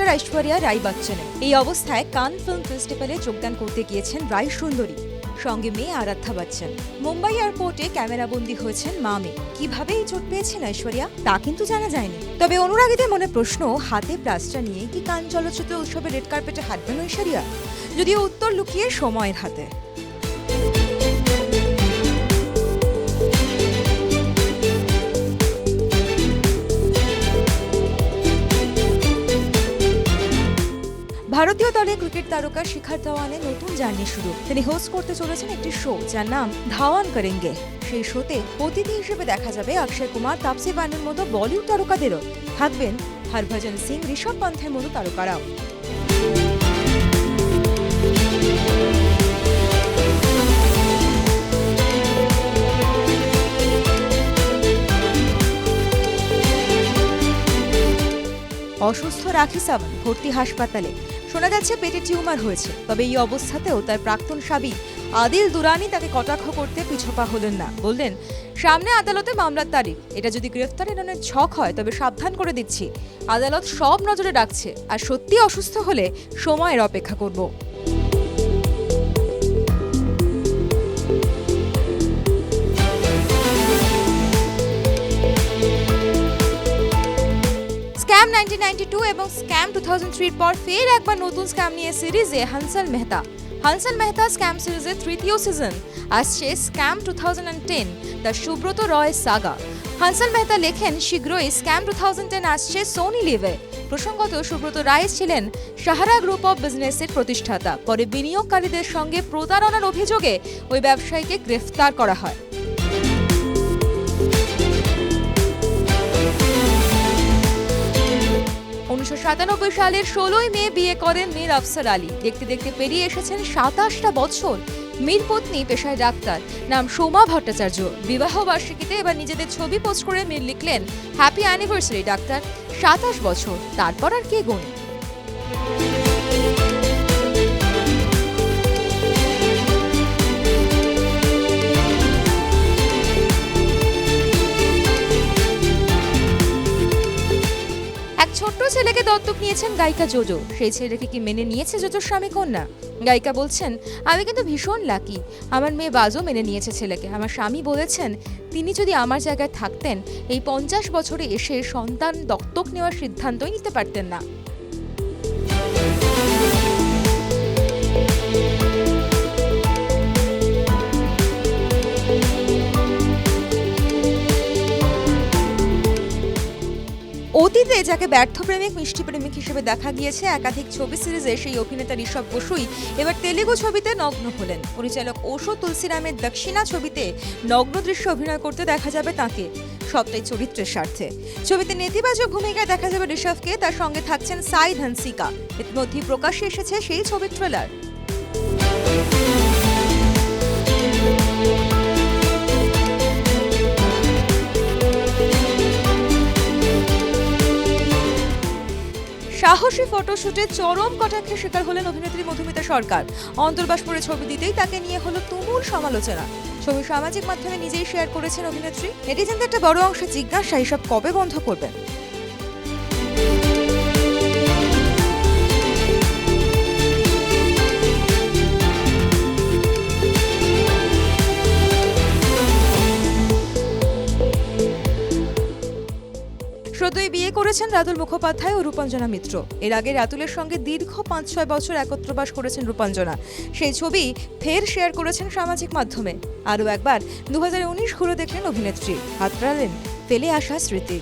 Plaster Aishwarya Rai বচ্চনের। এই অবস্থায় কান ফিল্ম ফেস্টিভ্যালে যোগদান করতে গিয়েছেন রায় সুন্দরী। সঙ্গে মেয়ে আরাধ্যা বচ্চন। মুম্বাই এয়ারপোর্টে ক্যামেরাবন্দি হয়েছেন মা মেয়ে কীভাবে এই চোট পেয়েছেন ঐশ্বরিয়া, তা কিন্তু জানা যায়নি। তবে অনুরাগীদের মনে প্রশ্ন, হাতে প্লাস্টার নিয়ে কি কান চলচ্চিত্র উৎসবে রেড কার্পেটে হাঁটবেন ঐশ্বরিয়া? যদিও উত্তর লুকিয়ে সময়ের হাতে। ভারতীয় দলে ক্রিকেট তারকা শিখার ধাওয়ানের নতুন জার্নি শুরু। তিনি হোস্ট করতে চলেছেন একটি শো যার নাম ধাওয়ান করেঙ্গে। সেই শোতে অতিথি হিসেবে দেখা যাবে অক্ষয় কুমার, তাপসি বানুর মতো বলিউড তারকাদেরও। থাকবেন হরভজন সিং, ঋষভ পন্থের মতো তারকারাও। অসুস্থ রাখি সাবন ভর্তি হাসপাতালে। শোনা যাচ্ছে পেটে টিউমার হয়েছে, তবে এই অবস্থাতেও তার প্রাক্তন স্বামী আদিল দুরানি তাকে কটাক্ষ করতে পিছপা হলেন না। বললেন, সামনে আদালতে মামলার তারিখ। এটা যদি গ্রেফতার এড়ানোর ছক হয়, তবে সাবধান করে দিচ্ছি। আদালত সব নজরে রাখছে। আর সত্যি অসুস্থ হলে সময়ের অপেক্ষা করব। স্ক্যাম নাইনটিন এবং স্ক্যাম টু থাউজেন্ড পর ফের একবার নতুন স্ক্যাম নিয়ে সিরিজে হানসাল মেহতা হানসাল মেহতা স্ক্যাম সিরিজের তৃতীয় সিজন আসছে scam two thousand ten the Subrata Roy saga Hansal Mehta লেখেন, শীঘ্রই স্ক্যাম টু থাউজেন্ড টেন আসছে সোনি লিভে প্রসঙ্গত, সুব্রত রায় ছিলেন সাহারা গ্রুপ অফ বিজনেসের প্রতিষ্ঠাতা। পরে বিনিয়োগকারীদের সঙ্গে প্রতারণার অভিযোগে ওই ব্যবসায়ীকে গ্রেফতার করা হয়। উনিশশো সাতানব্বই সালের ষোলোই মে বিয়ে করেন মীর আফসার আলী। দেখতে দেখতে পেরিয়ে এসেছেন সাতাশটা বছর। মীর পত্নী পেশায় ডাক্তার। নাম সোমা ভট্টাচার্য। বিবাহ বার্ষিকীতে এবার নিজেদের ছবি পোস্ট করে মীর লিখলেন হ্যাপি অ্যানিভার্সারি ডাক্তার। সাতাশ বছর, তারপর আর কে গুণ? দত্তক নিয়েছেন গায়িকা জোজো। সেই ছেলেকে কি মেনে নিয়েছে জোজোর স্বামী কন্যা? গায়িকা বলছেন, আমি কিন্তু ভীষণ লাকি। আমার মেয়ে বাজও মেনে নিয়েছে ছেলেকে। আমার স্বামী বলেছেন, তিনি যদি আমার জায়গায় থাকতেন, এই পঞ্চাশ বছরে এসে সন্তান দত্তক নেওয়ার সিদ্ধান্তই নিতে পারতেন না। অতীতে যাকে ব্যর্থ প্রেমিক, মিষ্টি প্রেমিক হিসেবে দেখা গিয়েছে, একাধিক ছবি সিরিজে সেই অভিনেতা ঋষভ বসুই। এবার তেলেগু ছবিতে নগ্ন হলেন। পরিচালক ওশো তুলসিরামের দক্ষিণা ছবিতে নগ্ন দৃশ্য অভিনয় করতে দেখা যাবে তাকে, সবটাই চরিত্রের স্বার্থে। ছবিতে নেতিবাচক ভূমিকায় দেখা যাবে ঋষভকে, তার সঙ্গে থাকছেন সাই ধনসিকা। ইতিমধ্যেই প্রকাশ্যে এসেছে সেই ছবির ট্রেলার সাহসী ফটোশুটে চরম কটাক্ষের শিকার হলেন অভিনেত্রী মধুমিতা সরকার। অন্তর্বাস পরে ছবি দিতেই তাকে নিয়ে হলো তুমুল সমালোচনা। ছবি সামাজিক মাধ্যমে নিজেই শেয়ার করেছেন অভিনেত্রী। নেটিজেনদের একটা বড় অংশ জিজ্ঞাসা, এসব কবে বন্ধ করবেন? করেছেন রাতুল মুখোপাধ্যায় ও রূপাঞ্জনা মিত্র। এর আগে রাতুলের সঙ্গে দীর্ঘ পাঁচ ছয় বছর একত্রবাস করেছেন রূপাঞ্জনা। সেই ছবি ফের শেয়ার করেছেন সামাজিক মাধ্যমে। আরও একবার দু হাজার উনিশ ঘুরে দেখলেন অভিনেত্রী। হাতড়ালেন, ফেলে আসা স্মৃতি।